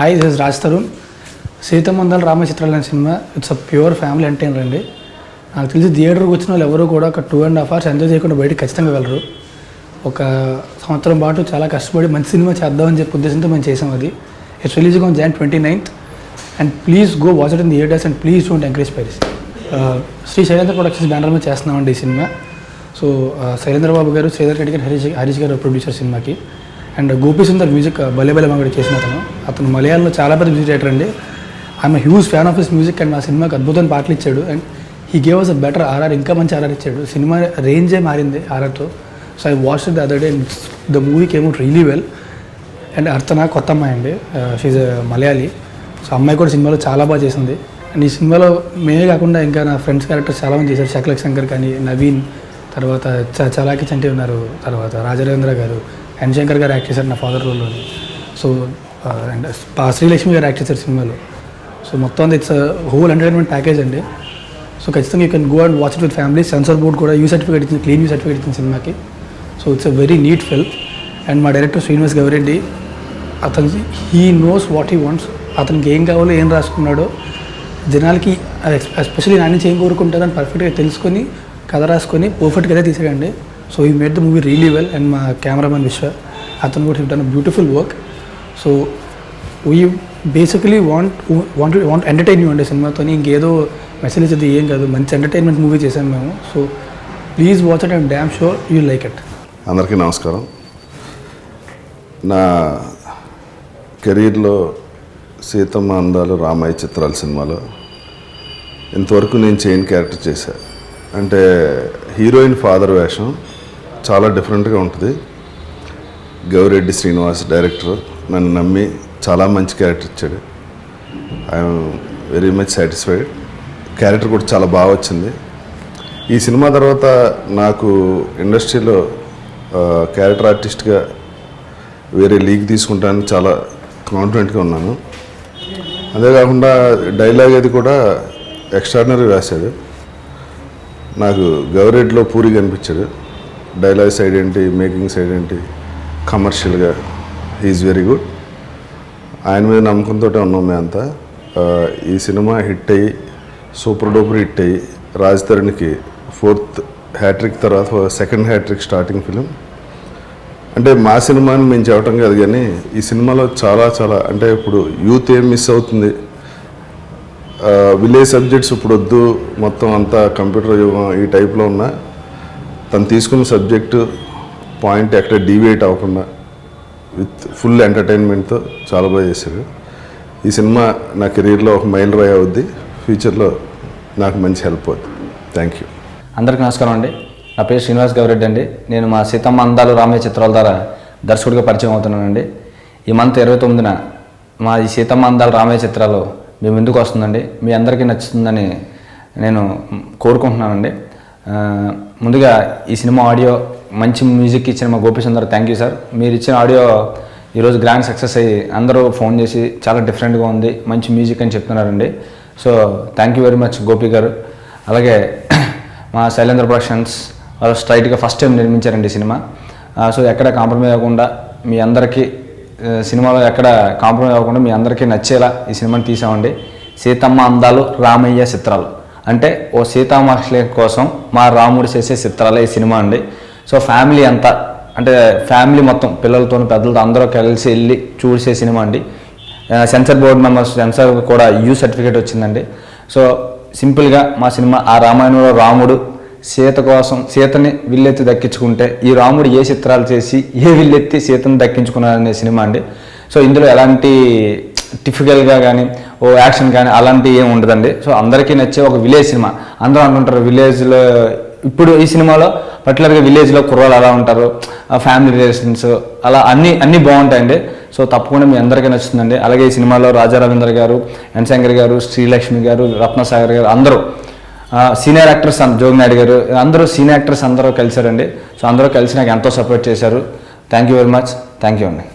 Hi this Raj Tarun. సీతమందల రామచిత్రాలు అనే cinema. It's a pure family entertainer అండి. నాకు తెలిసి థియేటర్కి వచ్చిన వాళ్ళు ఎవరు కూడా ఒక two and half hours enjoy చేయకుండా బయటకు ఖచ్చితంగా వెళ్ళరు. ఒక సంవత్సరం పాటు చాలా కష్టపడి మంచి సినిమా చేద్దామని చెప్పి ఉద్దేశంతో మేము చేసాం అది. It's release on Jan twenty ninth and please go watch it in theatres and please don't encourage piracy Sri Shailendra productions banner మీద చేస్తున్నామండి ఈ cinema. So uh, Shailendra Babu garu Sridhar Reddy గారు హరీష్ హరీష్ గారు ప్రొడ్యూసర్ సినిమాకి. అండ్ గోపి సుందర్ మ్యూజిక్ బలే బలే మంగడి చేసిన అతను. అతను మలయాళంలో చాలా పెద్ద మ్యూజిక్ డైరెక్టర్ అండి. I'm huge fan of his music and ఆ సినిమాకి అద్భుతమైన పాటలు ఇచ్చాడు. And he gave us a better RR ఇంకా మంచి ఆర్ఆర్ ఇచ్చాడు. సినిమా రేంజే మారింది ఆర్ఆర్తో so I watch the other day the movie came out really well and Archana కొత్త అమ్మాయి అండి. షీజ్ మలయాళీ సో అమ్మాయి కూడా సినిమాలో చాలా బాగా చేసింది. అండ్ ఈ సినిమాలో మేమే కాకుండా ఇంకా నా ఫ్రెండ్స్ క్యారెక్టర్స్ చాలామంది చేశారు. శకలక్ శంకర్ కానీ నవీన్ తర్వాత చ చలాకి చంటి ఉన్నారు. తర్వాత రాజరేంద్ర గారు ఎన్ శంకర్ గారు యాక్ట్ చేశారు నా ఫాదర్ రోల్లో సో అండ్ శ్రీలక్ష్మి గారు యాక్ట్ చేశారు సినిమాలో. సో మొత్తం అంతా ఇట్స్ హోల్ ఎంటర్టైన్మెంట్ ప్యాకేజ్ అండి. సో ఖచ్చితంగా you can go and watch it with family. Censor board కూడా యూ సర్టిఫికేట్ ఇచ్చింది క్లీన్ యూ సర్టిఫికేట్ ఇచ్చింది సినిమాకి. So it's a very neat film and మా డైరెక్టర్ శ్రీనివాస్ గౌరెడ్డి అతను he knows what he wants అతనికి ఏం కావాలో ఏం రాసుకున్నాడో జనాలకి ఎస్పెషల్లీ నాన్న నుంచి ఏం కోరుకుంటారని పర్ఫెక్ట్గా తెలుసుకొని కథ రాసుకొని పర్ఫెక్ట్గా తీసాడండి. So he made the movie really well and మా కెమెరామెన్ విశ్వ అతను కూడా done beautiful work so we basically want want want entertain you అండి సినిమాతో ఇంకేదో మెసేజ్ అది ఏం కాదు. మంచి ఎంటర్టైన్మెంట్ మూవీ చేశాం మేము. So please watch it and damn sure you like it అందరికీ నమస్కారం. నా కెరీర్లో సీతమ్మ అందాలు రామాయ చిత్రాల సినిమాలో ఇంతవరకు నేను చైన్ క్యారెక్టర్ చేశా. అంటే హీరోయిన్ ఫాదర్ వేషం చాలా డిఫరెంట్గా ఉంటుంది. గౌరెడ్డి శ్రీనివాస్ డైరెక్టర్ నన్ను నమ్మి చాలా మంచి క్యారెక్టర్ ఇచ్చాడు. I'm very much satisfied character కూడా చాలా బాగా వచ్చింది. ఈ సినిమా తర్వాత నాకు ఇండస్ట్రీలో క్యారెక్టర్ ఆర్టిస్ట్గా వేరే లీగ్ తీసుకుంటానని చాలా కాన్ఫిడెంట్గా ఉన్నాను. అంతేకాకుండా డైలాగ్ అది కూడా ఎక్స్ట్రాడినరీ రాశాడు. నాకు గౌరెడ్లో పూరి కనిపించాడు. డైలాగ్ సైడ్ ఏంటి మేకింగ్ సైడ్ ఏంటి కమర్షియల్గా ఈజ్ వెరీ గుడ్. ఆయన మీద నమ్మకంతో ఉన్నాం మేమంతా. ఈ సినిమా హిట్ అయ్యి సూపర్ డూపర్ హిట్ అయ్యి రాజ్ తరుణ్కి ఫోర్త్ హ్యాట్రిక్ తర్వాత సెకండ్ హ్యాట్రిక్ స్టార్టింగ్ ఫిలిం. అంటే మా సినిమాని మేము చెప్పటం కాదు కానీ ఈ సినిమాలో చాలా చాలా అంటే ఇప్పుడు యూత్ ఏం మిస్ అవుతుంది? విలేజ్ సబ్జెక్ట్స్ ఇప్పుడు వద్దు మొత్తం అంతా కంప్యూటర్ యుగం ఈ టైప్లో ఉన్న తను తీసుకున్న సబ్జెక్టు పాయింట్ ఎక్కడ డీవియేట్ అవ్వకుండా విత్ ఫుల్ ఎంటర్టైన్మెంట్తో చాలా బాగా చేశారు ఈ సినిమా నా కెరీర్లో ఒక మైల్ రాయ్ అవుద్ది. ఫ్యూచర్లో నాకు మంచి హెల్ప్ అవుతుంది థ్యాంక్ యూ. అందరికీ నమస్కారం అండి. నా పేరు శ్రీనివాస్ గౌరెడ్డి అండి. నేను మా సీతమ్మ అందాలు రామయ్య చిత్రాల ద్వారా దర్శకుడిగా పరిచయం అవుతున్నానండి. ఈ మంత్ ఇరవై తొమ్మిదిన మా ఈ సీతమ్మ అందాలు రామయ్య చిత్రాలు మీ ముందుకు వస్తుందండి? మీ అందరికీ నచ్చుతుందని నేను కోరుకుంటున్నానండి. ముందుగా ఈ సినిమా ఆడియో మంచి మ్యూజిక్ ఇచ్చిన మా Gopi Sundar thank you sir మీరు ఇచ్చిన ఆడియో ఈరోజు గ్రాండ్ సక్సెస్ అయ్యి అందరూ ఫోన్ చేసి చాలా డిఫరెంట్గా ఉంది మంచి మ్యూజిక్ అని చెప్తున్నారండి. So thank you very much Gopi garu. అలాగే మా శైలేంద్ర ప్రొడక్షన్స్ వాళ్ళు స్ట్రైట్గా ఫస్ట్ టైం నిర్మించారండి ఈ సినిమా. సో ఎక్కడ కాంప్రమైజ్ అవ్వకుండా మీ అందరికీ సినిమాలో ఎక్కడ కాంప్రమైజ్ అవ్వకుండా మీ అందరికీ నచ్చేలా ఈ సినిమాని తీసామండి. సీతమ్మ అందాలు రామయ్య చిత్రాలు. అంటే ఓ సీతామహర్షి కోసం మా రాముడు చేసే చిత్రాలే ఈ సినిమా అండి. సో ఫ్యామిలీ అంతా అంటే ఫ్యామిలీ మొత్తం పిల్లలతో పెద్దలతో అందరూ కలిసి వెళ్ళి చూసే సినిమా అండి. సెన్సర్ బోర్డు మెంబర్స్ సెన్సర్ కూడా యూ సర్టిఫికేట్ వచ్చిందండి. సో సింపుల్గా మా సినిమా ఆ రామాయణంలో రాముడు సీత కోసం సీతని విల్లెత్తి దక్కించుకుంటే ఈ రాముడు ఏ చిత్రాలు చేసి ఏ విల్లెత్తి సీతను దక్కించుకున్నారనే సినిమా అండి. సో ఇందులో ఎలాంటి టిఫికల్గా కానీ ఓ యాక్షన్ కానీ అలాంటివి ఏమి ఉండదండి. సో అందరికీ నచ్చే ఒక విలేజ్ సినిమా. అందరూ అనుకుంటారు విలేజ్లో ఇప్పుడు ఈ సినిమాలో పర్టికులర్గా విలేజ్లో కుర్రాలు అలా ఉంటారు ఫ్యామిలీ రిలేషన్స్ అలా అన్నీ అన్నీ బాగుంటాయండి. సో తప్పకుండా మీ అందరికీ నచ్చుతుందండి. అలాగే ఈ సినిమాలో రాజా రవీంద్ర గారు ఎన్ శంకర్ గారు శ్రీలక్ష్మి గారు రత్నసాగర్ గారు అందరూ సీనియర్ యాక్టర్స్ జోగినాయుడు గారు అందరూ సీనియర్ యాక్టర్స్ అందరూ కలిశారండి. సో అందరూ కలిసి నాకు ఎంతో సపోర్ట్ చేశారు. Thank you very much. Thank you అండి.